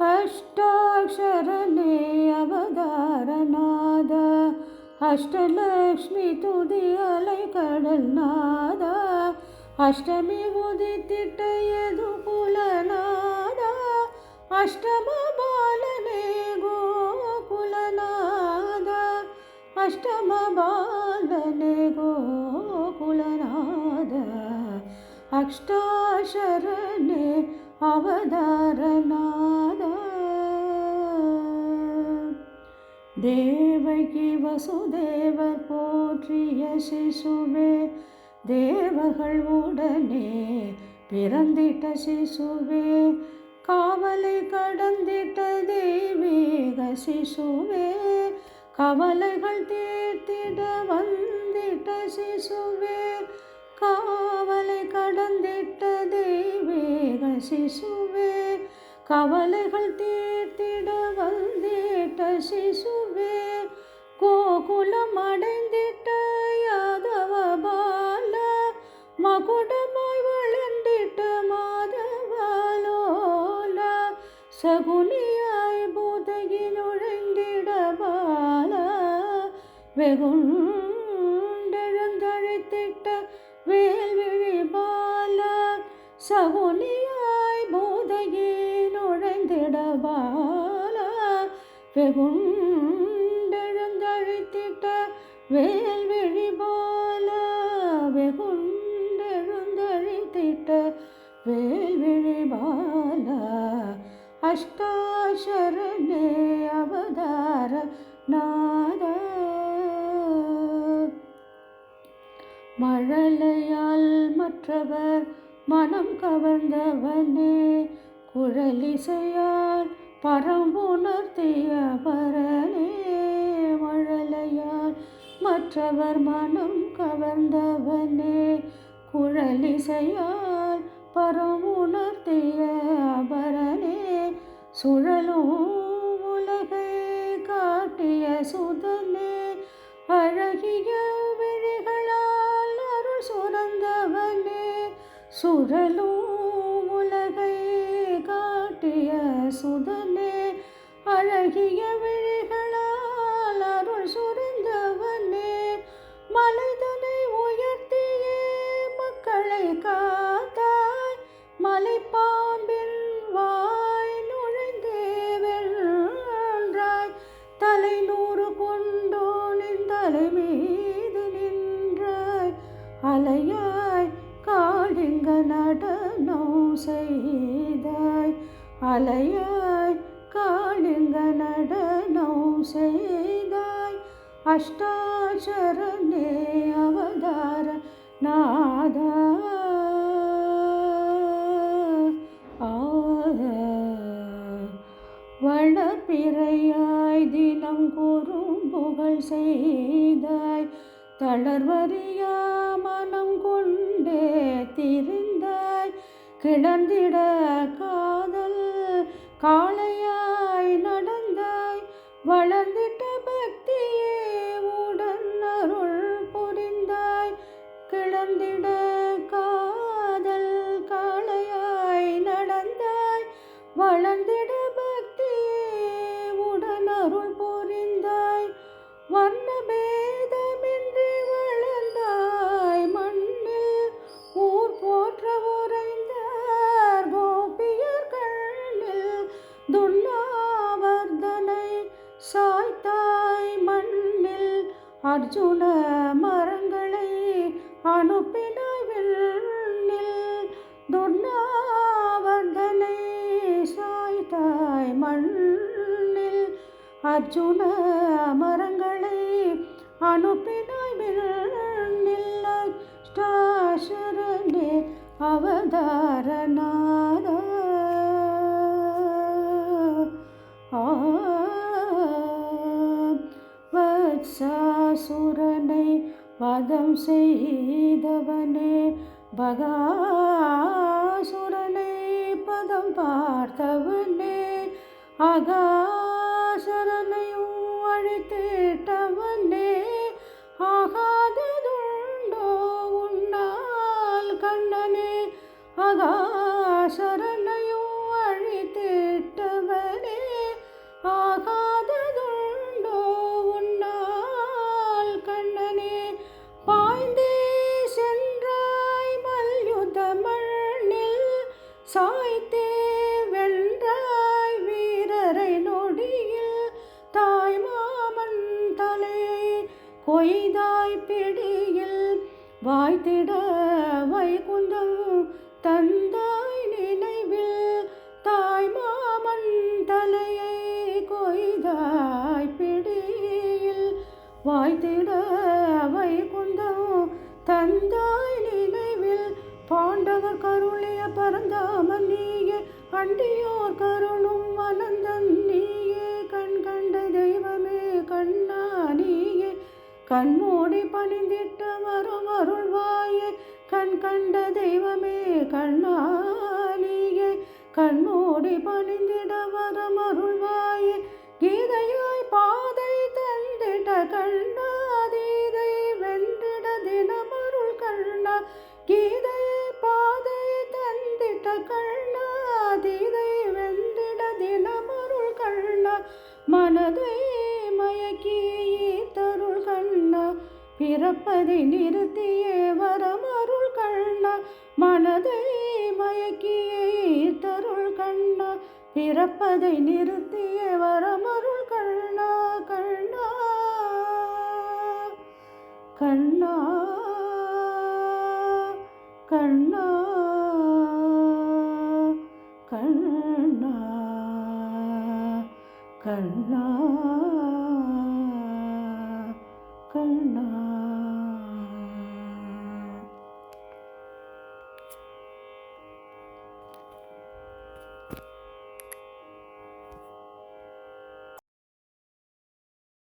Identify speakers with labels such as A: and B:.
A: अष्टाक्षरतारनाद अष्टमिद अलैकडल्नाद अष्टमी अष्टम बालने गोकुलनाद। अष्टम बालने गोकुलनाद। अष्टाशरणे அவதாரநாத தேவகி வசுதேவர் போற்றிய சிசுவே தேவர்கள் உடனே பிறந்திட்ட சிசுவே காவலை கடந்திட்ட தெய்வீக சிசுவே கவலைகள் தீர்த்திட வந்திட்ட சிசுவே காவலை கடந்திட்ட தெய்வீக சிசுவே கவலைகள் தீர்த்திட வந்திட்ட சிசுவே கோகுலம் அடைந்திட்ட யாதவ பால மகுடமாய் வளர்ந்திட்ட மாதவாலோல சகுனியாய் பூதகி நுழைந்திட பால வெகுண்டெழுந்தழித்திட்ட சகுனியாய் பூதகி நுழைந்திடவால பால வேல் வேல்விழி பால வெகுண்டெழுந்தழித்திட்ட வேல்விழி பால. அஷ்டாசரணே அவதார நாத. மழலையால் மற்றவர் மனம் கவர்ந்தவனே குழலிசையால் பரம்புணர்த்திய பரனே மழலையால் மற்றவர் மனம் கவர்ந்தவனே குழலிசையால் பரமுணர்த்திய அபரனே சுழலும் உலகை காட்டிய சுதனே சுழலும் உலகை காட்டிய சுதனே அழகிய விழிகளால் அருள் சுரிந்தவனே மலைதனை உயர்த்தியே மக்களை காத்தாய் மலைப்பாம்பின் வாய் நுழைந்தே வென்றாய் தலை நூறு கொண்டோனின் தலை மீது நின்றாய் அலையா நடனம் செய்தாய். அலையாய் காளிங்க நடனம் செய்தாய். அஷ்டாச்சரனே அவதார நாதா. வளப்பிறையாய் தினம் கூறும் புகழ் செய்தாய். தளர்வறியா மனம் கொண்டே திரிந்தாய். கிடந்திட காதல் காளையாய் நடந்தாய். வளர்ந்திட்ட பக்தியே உடன் அருள் புரிந்தாய். கிடந்திட காதல் காளையாய் நடந்தாய். வளர்ந்திட அர்ஜுன மரங்களை அனுப்பினாய் விண்ணில் சாய்த்தாய் மண்ணில். அர்ஜுன மரங்களை அனுப்பினாய் விண்ணில் வதம் செய்தவனே பகாசுரனை பதம் பார்த்தவனே அகாசரனையும் அழித்திட்டவனே ஆகாததுண்டோ உன்னால் கண்ணனே அகா கொய்தாய் பிடியில் வாய்த்திட வைகுந்தம் தந்தாய் நினைவில் தாய் மாமன் தலையை கொய்தாய் பிடியில் வாய்த்திட வைகுந்தம் தந்தாய் நினைவில் பாண்டவர் கருளிய பரந்தாமன் நீயே அண்டியோர் கருளும் வனந்தன் நீயே கண் கண்ட தெய்வமே கண்ணா கண்மூடி பணிந்திட்டு வரும் அருள்வாயே. கண் கண்ட தெய்வமே கண்ணாலியே நீயே கண்மூடி பணிந்திட வரும் அருள்வாயே. கீதையாய் பாதை தந்திட கண்ணாதீதை வென்றிட தினமருள் கண்ணா. கீதை பாதை தந்திட கண்ணாதீதை வென்றிட தினமருள் கண்ணா. மனதை மயக்கி பிறப்பதை நிறுத்தியே வரம் அருள் கண்ணா. மனதை மயக்கியே தருள் கண்ணா. பிறப்பதை நிறுத்தியே வரம் அருள் கண்ணா கண்ணா. கண்ணா கண்ணா கண்ணா கண்ணா கண்ணா.